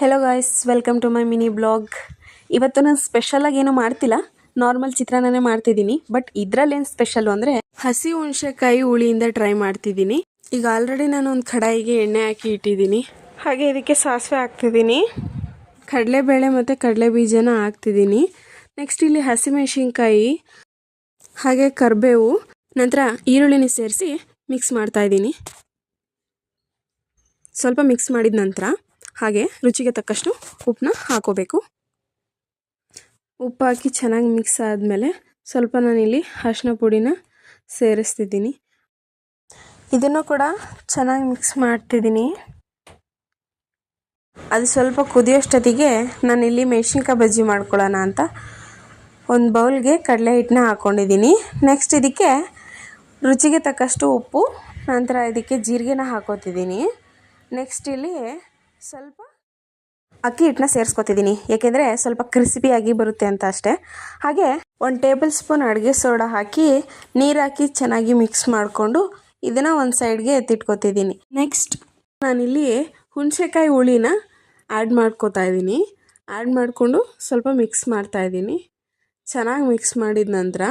Hello guys welcome to my mini blog ಇವತ್ತು ನಾನು ಸ್ಪೆಷಲಾಗಿ ಏನೂ ಮಾಡ್ತಿಲ್ಲ. ನಾರ್ಮಲ್ ಚಿತ್ರಾನ್ನನೇ ಮಾಡ್ತಿದ್ದೀನಿ. ಬಟ್ ಇದರಲ್ಲಿ ಏನು ಸ್ಪೆಷಲ್ಲು ಅಂದರೆ ಹಸಿ ಹುಣಸೆಕಾಯಿ ಹುಳಿಯಿಂದ ಟ್ರೈ ಮಾಡ್ತಿದ್ದೀನಿ. ಈಗ ಆಲ್ರೆಡಿ ನಾನು ಒಂದು ಕಡಾಯಿಗೆ ಎಣ್ಣೆ ಹಾಕಿ ಇಟ್ಟಿದ್ದೀನಿ. ಹಾಗೆ ಇದಕ್ಕೆ ಸಾಸಿವೆ ಹಾಕ್ತಿದ್ದೀನಿ. ಕಡಲೆಬೇಳೆ ಮತ್ತು ಕಡಲೆ ಬೀಜನ ಹಾಕ್ತಿದ್ದೀನಿ. ನೆಕ್ಸ್ಟ್ ಇಲ್ಲಿ ಹಸಿಮೆಣಸಿನ್ಕಾಯಿ, ಹಾಗೆ ಕರಿಬೇವು, ನಂತರ ಈರುಳ್ಳಿನ ಸೇರಿಸಿ ಮಿಕ್ಸ್ ಮಾಡ್ತಾ ಇದ್ದೀನಿ. ಸ್ವಲ್ಪ ಮಿಕ್ಸ್ ಮಾಡಿದ ನಂತರ ಹಾಗೆ ರುಚಿಗೆ ತಕ್ಕಷ್ಟು ಉಪ್ಪನ್ನ ಹಾಕೋಬೇಕು. ಉಪ್ಪು ಹಾಕಿ ಚೆನ್ನಾಗಿ ಮಿಕ್ಸ್ ಆದಮೇಲೆ ಸ್ವಲ್ಪ ನಾನಿಲ್ಲಿ ಅರಿಶಿನ ಪುಡಿನ ಸೇರಿಸ್ತಿದ್ದೀನಿ. ಇದನ್ನು ಕೂಡ ಚೆನ್ನಾಗಿ ಮಿಕ್ಸ್ ಮಾಡ್ತಿದ್ದೀನಿ. ಅದು ಸ್ವಲ್ಪ ಕುದಿಯೋಷ್ಟೊತ್ತಿಗೆ ನಾನಿಲ್ಲಿ ಮೆಣಸಿನ್ಕಾಯಿ ಬಜ್ಜಿ ಮಾಡ್ಕೊಳ್ಳೋಣ ಅಂತ ಒಂದು ಬೌಲ್ಗೆ ಕಡಲೆ ಹಿಟ್ಟನ್ನ ಹಾಕ್ಕೊಂಡಿದ್ದೀನಿ ನೆಕ್ಸ್ಟ್ ಇದಕ್ಕೆ ರುಚಿಗೆ ತಕ್ಕಷ್ಟು ಉಪ್ಪು, ನಂತರ ಇದಕ್ಕೆ ಜೀರಿಗೆನ ಹಾಕೋತಿದ್ದೀನಿ. ನೆಕ್ಸ್ಟ್ ಇಲ್ಲಿ ಸ್ವಲ್ಪ ಅಕ್ಕಿ ಹಿಟ್ಟನ್ನ ಸೇರಿಸ್ಕೊತಿದ್ದೀನಿ. ಏಕೆಂದರೆ ಸ್ವಲ್ಪ ಕ್ರಿಸ್ಪಿಯಾಗಿ ಬರುತ್ತೆ ಅಂತ ಅಷ್ಟೇ. ಹಾಗೆ ಒಂದು ಟೇಬಲ್ ಸ್ಪೂನ್ ಅಡುಗೆ ಸೋಡಾ ಹಾಕಿ ನೀರು ಹಾಕಿ ಚೆನ್ನಾಗಿ ಮಿಕ್ಸ್ ಮಾಡಿಕೊಂಡು ಇದನ್ನು ಒಂದು ಸೈಡ್ಗೆ ಎತ್ತಿಟ್ಕೊತಿದ್ದೀನಿ. ನೆಕ್ಸ್ಟ್ ನಾನಿಲ್ಲಿ ಹುಣಸೆಕಾಯಿ ಹುಳಿನ ಆ್ಯಡ್ ಮಾಡ್ಕೋತಾ ಇದ್ದೀನಿ. ಆ್ಯಡ್ ಮಾಡಿಕೊಂಡು ಸ್ವಲ್ಪ ಮಿಕ್ಸ್ ಮಾಡ್ತಾ ಇದ್ದೀನಿ. ಚೆನ್ನಾಗಿ ಮಿಕ್ಸ್ ಮಾಡಿದ ನಂತರ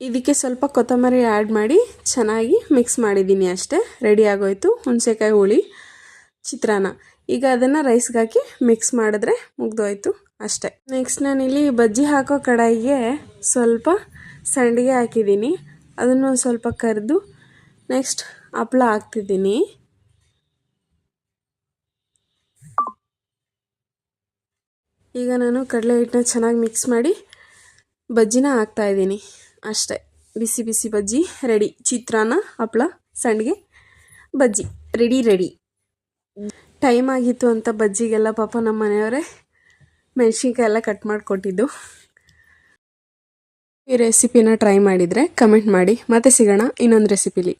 ಇದಕ್ಕೆ ಸ್ವಲ್ಪ ಕೊತ್ತಂಬರಿ ಆ್ಯಡ್ ಮಾಡಿ ಚೆನ್ನಾಗಿ ಮಿಕ್ಸ್ ಮಾಡಿದ್ದೀನಿ ಅಷ್ಟೇ. ರೆಡಿ ಆಗೋಯ್ತು ಹುಣಸೆಕಾಯಿ ಹುಳಿ ಚಿತ್ರಾನ್ನ. ಈಗ ಅದನ್ನು ರೈಸ್ಗೆ ಹಾಕಿ ಮಿಕ್ಸ್ ಮಾಡಿದ್ರೆ ಮುಗ್ದೋಯ್ತು ಅಷ್ಟೇ. ನೆಕ್ಸ್ಟ್ ನಾನಿಲ್ಲಿ ಬಜ್ಜಿ ಹಾಕೋ ಕಡಾಯಿಗೆ ಸ್ವಲ್ಪ ಸಂಡಿಗೆ ಹಾಕಿದ್ದೀನಿ. ಅದನ್ನು ಸ್ವಲ್ಪ ಕರೆದು ನೆಕ್ಸ್ಟ್ ಹಪ್ಳ ಹಾಕ್ತಿದ್ದೀನಿ. ಈಗ ನಾನು ಕಡಲೆ ಹಿಟ್ಟನ್ನ ಚೆನ್ನಾಗಿ ಮಿಕ್ಸ್ ಮಾಡಿ ಬಜ್ಜಿನ ಹಾಕ್ತಾಯಿದ್ದೀನಿ ಅಷ್ಟೇ. ಬಿಸಿ ಬಿಸಿ ಬಜ್ಜಿ ರೆಡಿ ಚಿತ್ರಾನ್ನ, ಹಪ್ಳ, ಸಂಡಿಗೆ, ಬಜ್ಜಿ. ರೆಡಿ ರೆಡಿ ಟೈಮ್ ಆಗಿತ್ತು ಅಂತ ಬಜ್ಜಿಗೆಲ್ಲ ಪಾಪ ನಮ್ಮ ಮನೆಯವರೇ ಮೆಣಸಿನ್ಕಾಯಿ ಎಲ್ಲ ಕಟ್ ಮಾಡಿಕೊಟ್ಟಿದ್ದು. ಈ ರೆಸಿಪಿನ ಟ್ರೈ ಮಾಡಿದರೆ ಕಮೆಂಟ್ ಮಾಡಿ. ಮತ್ತೆ ಸಿಗೋಣ ಇನ್ನೊಂದು ರೆಸಿಪಿಲಿ